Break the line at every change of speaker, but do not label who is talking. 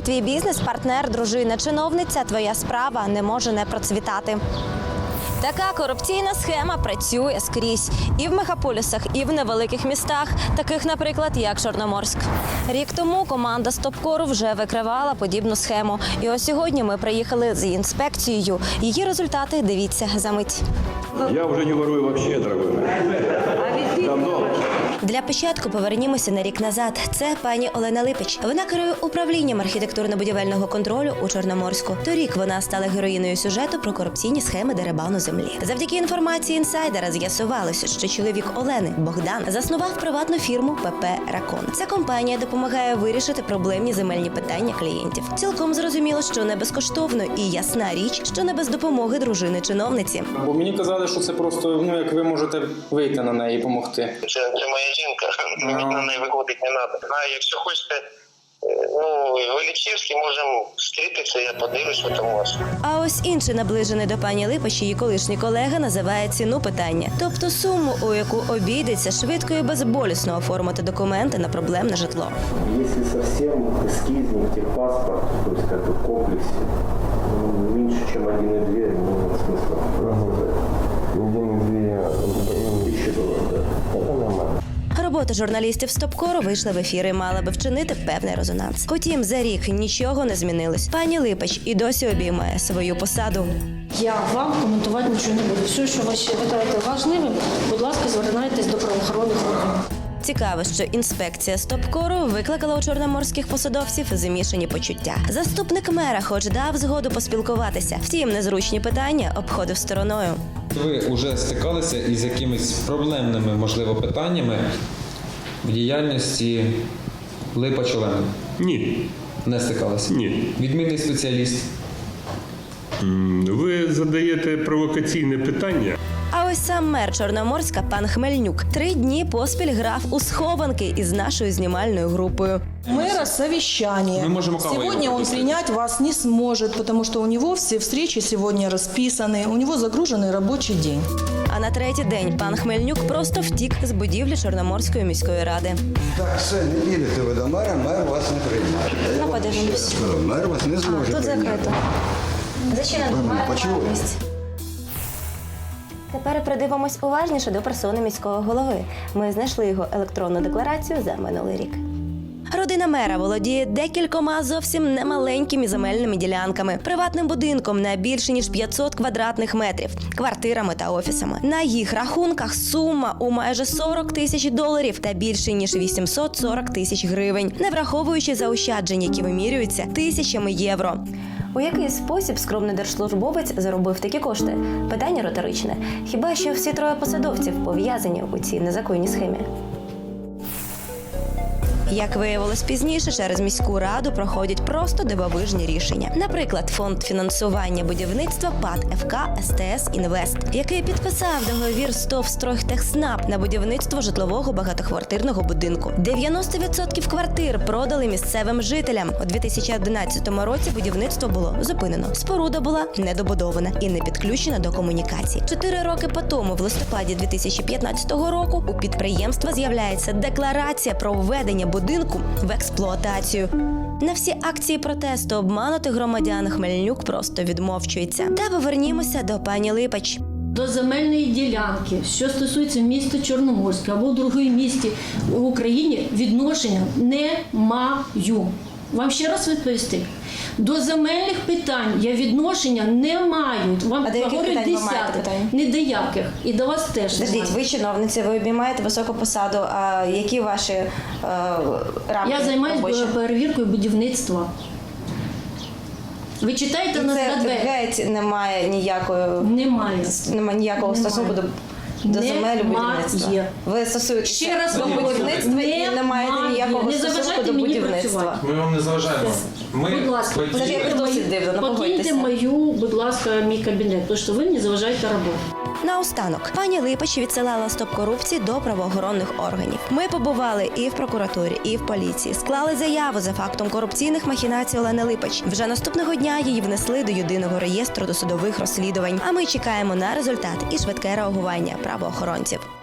Коли твій бізнес-партнер, дружина, чиновниця, твоя справа не може не процвітати. Така корупційна схема працює скрізь і в мегаполісах, і в невеликих містах, таких, наприклад, як Чорноморськ. Рік тому команда Стопкору вже викривала подібну схему. І ось сьогодні ми приїхали з інспекцією. Її результати дивіться за мить.
Я уже не ворую вообще, дорогой. Давно.
Для початку повернімося на рік назад. Це пані Олена Липич. Вона керує управлінням архітектурно-будівельного контролю у Чорноморську. Торік вона стала героїною сюжету про корупційні схеми дерибану землі. Завдяки інформації інсайдера з'ясувалося, що чоловік Олени Богдан заснував приватну фірму ПП Ракон. Ця компанія допомагає вирішити проблемні земельні питання клієнтів. Цілком зрозуміло, що не безкоштовно, і ясна річ, що не без допомоги дружини чиновниці.
Бо мені казали, що це просто ну як ви можете вийти на неї і допомогти.
Це, це моя жінка. Мені на неї виходити не треба. А якщо хочете, е, ну в можемо зустрітися, я подивлюсь, що там у вас.
А ось інший наближений до пані Липич, її колишній колега називає ціну питання, тобто суму, у яку обійдеться швидко і безболісно оформити документи на проблемне житло.
Если совсем эскизник, техпаспорт, то есть как бы в комплексе, ну, меньше, чем 1,2,
Робота журналістів Стопкору вийшла в ефір і мала би вчинити певний резонанс. Утім, за рік нічого не змінилось. Пані Липич і досі обіймає свою посаду.
Я вам коментувати нічого не буду. Все, що ви ще вважаєте важливим, будь ласка, звертайтесь до правоохоронних органів.
Цікаво, що інспекція Стопкору викликала у чорноморських посадовців замішані почуття. Заступник мера, хоч дав згоду поспілкуватися, втім, незручні питання обходив стороною.
Ви вже стикалися із якимись проблемними, можливо, питаннями в діяльності Липа Олени?
Ні.
Не стикалися?
Ні.
Відмінний спеціаліст.
М, Ви задаєте провокаційне питання.
А ось сам мер Чорноморська, пан Хмельнюк, три дні поспіль грав у схованки із нашою знімальною групою.
мэра совещание.
Мы можем кого
Сегодня
его
он
пропустить?
принять вас не сможет, потому что у него все встречи сегодня расписаны, у него загруженный рабочий день.
А на третій день пан Хмельнюк просто втік з будівлі Чорноморської міської ради.
Так, все, не їдете ви до мера, мер вас не приймає. Я
Ну,
вам
подивимось.
ще раз кажу, Мер вас не зможе прийняти.
Зачинено.
Ви мене почули?
Тепер придивимось уважніше до персони міського голови. Ми знайшли його електронну декларацію за минулий рік. Родина мера володіє декількома зовсім немаленькими земельними ділянками, приватним будинком на більше ніж 500 квадратних метрів, квартирами та офісами. На їх рахунках сума у майже 40 тисяч доларів та більше ніж 840 тисяч гривень, не враховуючи заощаджень, які вимірюються тисячами євро. У який спосіб скромний держслужбовець заробив такі кошти? Питання риторичне. Хіба що всі троє посадовців пов'язані у цій незаконній схемі? Як виявилось пізніше, через міську раду проходять просто дивовижні рішення. Наприклад, фонд фінансування будівництва ПАД ФК СТС Інвест, який підписав договір з ТОВ на будівництво житлового багатоквартирного будинку. 90% квартир продали місцевим жителям. У 2011 році будівництво було зупинено. Споруда була недобудована і не підключена до комунікацій. Чотири роки по тому, в листопаді 2015 року, у підприємства з'являється декларація про введення будинку в експлуатацію. На всі акції протесту обманути громадян Хмельнюк просто відмовчується. Та повернімося до пані Липач.
До земельної ділянки, що стосується міста Чорноморська або в другій місті в Україні, відношення не маю. Вам ще раз відповісти. До земельних питань я відношення не маю. Вам
А до яких
говорю
питань ви маєте питання?
Не до яких. І до вас теж немає.
ви чиновниця, ви обіймаєте високу посаду. А які ваші е, рамки?
Я займаюся
робочі?
перевіркою будівництва. Ви читаєте на
це геть немає ніякої
Немає.
немає ніякого
Немає.
стосунку до, до земель будівництва. Ви стосуєтеся
Ще раз
до будівництва і не маєте
немає.
ніякого
Не
стосунку до будівництва.
працювати.
Ми вам не заважаємо. Ми
Будь ласка,
подійте,
Це ж досить дивно,
покиньте мою, будь ласка, мій кабінет, тому що ви не заважаєте роботу.
Наостанок, пані Липач відсилала стоп корупції до правоохоронних органів. Ми побували і в прокуратурі, і в поліції. Склали заяву за фактом корупційних махінацій Олени Липач. Вже наступного дня її внесли до єдиного реєстру досудових розслідувань. А ми чекаємо на результат і швидке реагування правоохоронців.